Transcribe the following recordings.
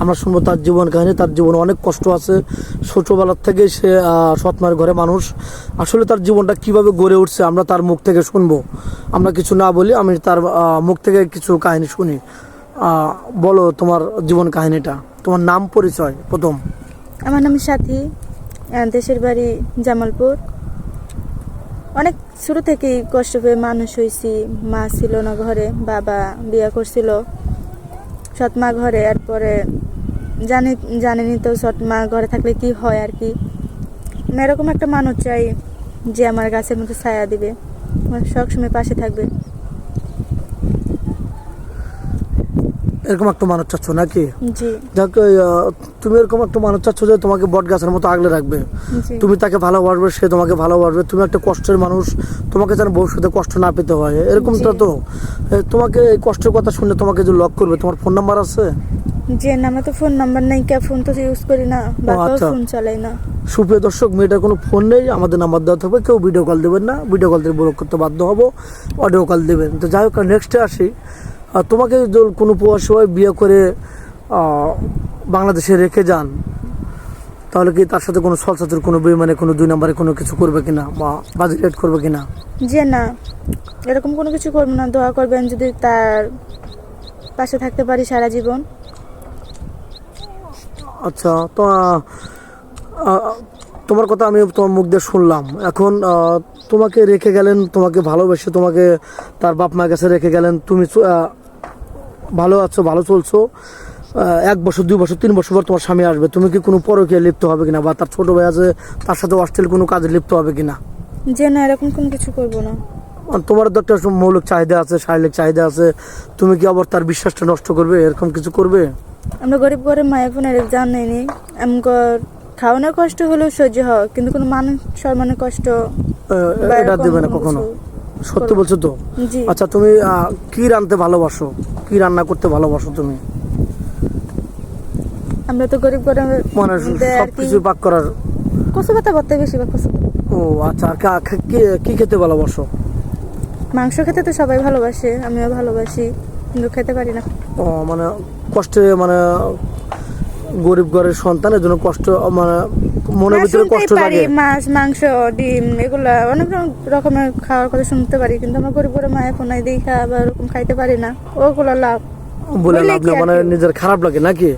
আমরা শুনব তার জীবন কাহিনী, তার জীবনে অনেক কষ্ট আছে। ছোটবেলার থেকে সে সৎমার ঘরে মানুষ। আসলে তার জীবনটা কীভাবে গড়ে উঠছে আমরা তার মুখ থেকে শুনব। আমরা কিছু না বলি, আমি তার মুখ থেকে কিছু কাহিনী শুনি। বলো তোমার জীবন কাহিনীটা। তোমার নাম পরিচয় প্রথম। আমার নাম সাথী দেশের বাড়ি জামালপুর। অনেক ছোট থেকেই কষ্ট পেয়ে মানুষ হয়েছি। মা ছিল না ঘরে, বাবা বিয়ে করছিল। সৎ মা ঘরে এরপরে জানি, জানেনি তো সৎ মা ঘরে থাকলে কি হয় আর কি। এরকম একটা মানুষ চাই যে আমার গাছের মতো ছায়া দিবে, আমার সবসময় পাশে থাকবে। এরকম একটা মানুষ চাচ্ছ নাকি? যাক তুমি এরকম একটা মানুষ চাচ্ছ যে তোমাকে বট গাছের মতো আগলে রাখবে। তুমি তাকে ভালোবাসবে সে তোমাকে ভালোবাসবে তুমি একটা কষ্টের মানুষ তোমাকে যেন ভবিষ্যতে কষ্ট না পেতে হয়। এরকমটা জি। তো। তোমাকে এই কষ্টের কথা শুনলে তোমাকে যে লক করবে তোমার ফোন নাম্বার আছে? যে নামে তো ফোন নাম্বার নেই কে ফোন তো ইউজ করি না বাবাও আচ্ছা। ফোন চালাই না। সুপ্রিয় দর্শক মেয়েটার কোনো ফোন নেই আমাদের নাম্বার দেওয়া থাকবে কেউ ভিডিও কল দেবেন না। ভিডিও কল দিয়ে ব্লক করতে বাধ্য হব অডিও কল দেবেন। তো যাই হোক নেক্সটে আসি। তোমাকে যদি কোনো প্রবাসী হয় বিয়ে করে বাংলাদেশে রেখে যান তাহলে কি তার সাথে কোনো সলসাতুর কোনো বেমানে কোনো দুই নম্বরে কোনো কিছু করবে কিনা বা বাজেট রেট করবে কিনা? যে না এরকম কোনো কিছু করব না। দোয়া করবেন যদি তার পাশে থাকতে পারি সারা জীবন। আচ্ছা তো তোমার কথা আমি তোমার মুখ দিয়ে শুনলাম। এখন তোমাকে রেখে গেলেন তোমাকে ভালোবেসে তোমাকে তার বাপ মায়ের কাছে রেখে গেলেন। তুমি ভালো আছো ভালো চলছো? এক বছর দুই বছর তিন বছর পর তোমার স্বামী আসবে। তুমি কি কোনো পরকীয় লিপ্ত হবে কিনা? বা তার ছোট ভাই আছে তার সাথে অশ্লীল কোনো কাজে লিপ্ত হবে কিনা? যে না এরকম কোনো কিছু করব না। তোমার তো একটা মৌলিক চাহিদা আছে শারীরিক চাহিদা আছে। তুমি কি আবার তার বিশ্বাসটা নষ্ট করবে? এরকম কিছু করবে? আমরা গরিব ঘরে মায়ের বোনের এক্সাম নেইনি। আমগর খাওয়ানোর কষ্ট হলেও সহ্য হয় কিন্তু কোনো মানুষ সম্মানের কষ্ট এটা দেবে না কখনো? সত্যি বলছো তো? আচ্ছা তুমি কি রাঁধতে ভালোবাসো? কি রান্না করতে ভালোবাসো তুমি? আমরা তো গরিব ঘরে মানে সব কিছু পাক করার কচু পাতা করতে বেশি বা কচু। ও আচ্ছা আর কি খেতে ভালোবাসো? মাংস খেতে তো সবাই ভালোবাসে আমিও ভালোবাসি কিন্তু খেতে পারি না। ও মানে কষ্টে মানে গরিব ঘরের সন্তানের জন্য কষ্ট মানে মনের ভিতরে কষ্ট লাগে। মাছ মাংস ডিম এগুলা অনেক রকমের খাওয়ার কথা শুনতে পারি কিন্তু আমার গরিব করে মায়ের ফোনাই দেখা বা ওরকম খাইতে পারি না। ওগুলো লাভ। বলে বললে লাভ কি মানে নিজের খারাপ লাগে নাকি?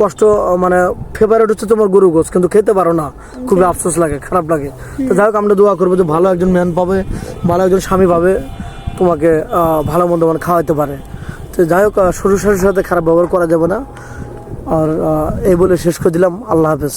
কষ্ট মানে ফেভারিট হচ্ছে তোমার গরু গোছ কিন্তু খেতে পারো না। খুবই আফসোস লাগে খারাপ লাগে। তো যাই হোক আমরা দোয়া করব যে ভালো একজন ম্যান পাবে ভালো একজন স্বামী পাবে তোমাকে ভালো মন্দ মানে খাওয়াইতে পারে। তো যাই হোক শ্বশুর শাশুর সাথে খারাপ ব্যবহার করা যাবে না। আর এই বলে শেষ করে দিলাম। আল্লাহ হাফেজ।